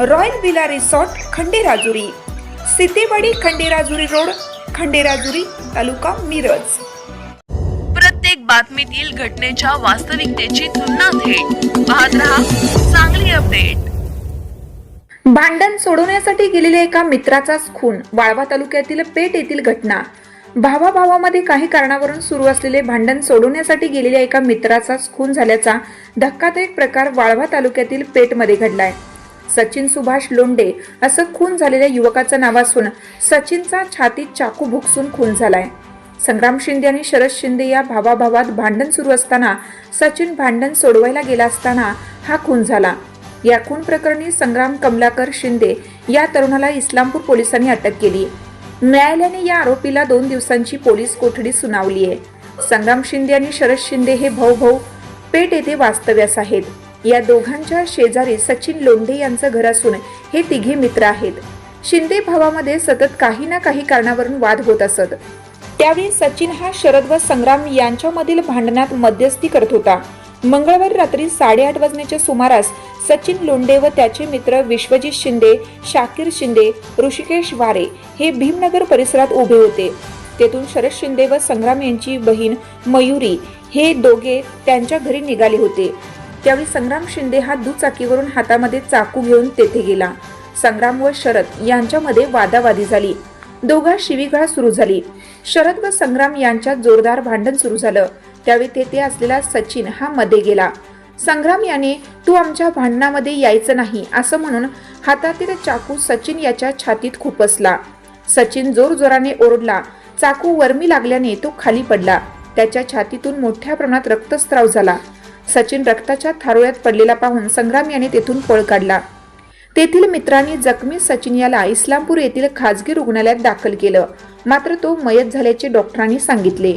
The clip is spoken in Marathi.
Royal villa resort Khanderajuri. Sitewadi Khanderajuri road Khanderajuri taluka Miraj. प्रत्येक बातमीतील घटनेच्या वास्तविकतेची तुलना थेट. पाहत रहा चांगली अपडेट. भांडण सोडवण्यासाठी गेलेल्या एका मित्राचाच खून वाळवा तालुक्यातील पेठ येथील घटना. भावाभावामध्ये काही कारणावरून सुरू असलेले भांडण सोडवण्यासाठी गेलेल्या एका मित्राचाच खून झाल्याचा धक्कादायक प्रकार वाळवा तालुक्यातील पेठमध्ये घडलाय. सचिन सुभाष लोंडे असं खून झालेल्या युवकाचं नाव असून सचिनचा छातीत चाकू भुकसून खून झालाय. संग्राम शिंदे आणि शरद शिंदे या भावाभावात भांडण सुरू असताना सचिन भांडण सोडवायला गेला असताना हा खून झाला. या खून प्रकरणी संग्राम कमलाकर शिंदे या तरुणाला इस्लामपूर पोलिसांनी अटक केली. न्यायालयाने या आरोपीला दोन दिवसांची पोलीस कोठडी सुनावली आहे. संग्राम शिंदे आणि शरद शिंदे हे भाऊ भाऊ पेठ येथे वास्तव्यास आहेत. या दोघांच्या शेजारी सचिन लोंढे यांचं घर असून हे तिघे मित्र आहेत. शिंदे भावामध्ये सतत काही ना काही कारणावरून वाद होत असत. त्यावेळी सचिन हा शरद व संग्राम यांच्यामधील भांडणात मध्यस्थी करत होता. मंगळवारी रात्री साडेआठ वाजण्याच्या सुमारास सचिन लोंडे व त्याचे मित्र विश्वजित शिंदे शाकीर शिंदे ऋषिकेश वारे हे भीमनगर परिसरात उभे होते. तेथून शरद शिंदे व संग्राम यांची बहीण मयुरी हे दोघे त्यांच्या घरी निघाले होते. त्यावेळी संग्राम शिंदे हा दुचाकीवरून हातामध्ये चाकू घेऊन तेथे गेला. संग्राम व शरद यांच्यामध्ये वादावादी झाली. दोघा शिवीगाळ सुरू झाली. शरद व संग्राम यांच्यात जोरदार भांडण सुरू झालं. त्यावेळी तेथे असलेला सचिन हा मध्ये गेला. संग्राम याने तू आमच्या भांडणामध्ये यायचं नाही असं म्हणून हातातील चाकू सचिन याच्या छातीत खुपसला. सचिन जोर जोराने ओरडला. चाकू वर्मी लागल्याने तो खाली पडला. त्याच्या छातीतून मोठ्या प्रमाणात रक्तस्त्राव झाला. सचिन रक्ताच्या थारोळ्यात पडलेला पाहून संग्राम याने तेथून पळ काढला. तेथील मित्रांनी जखमी सचिन याला इस्लामपूर येथील खाजगी रुग्णालयात दाखल केलं. मात्र तो मयत झाल्याचे डॉक्टरांनी सांगितले.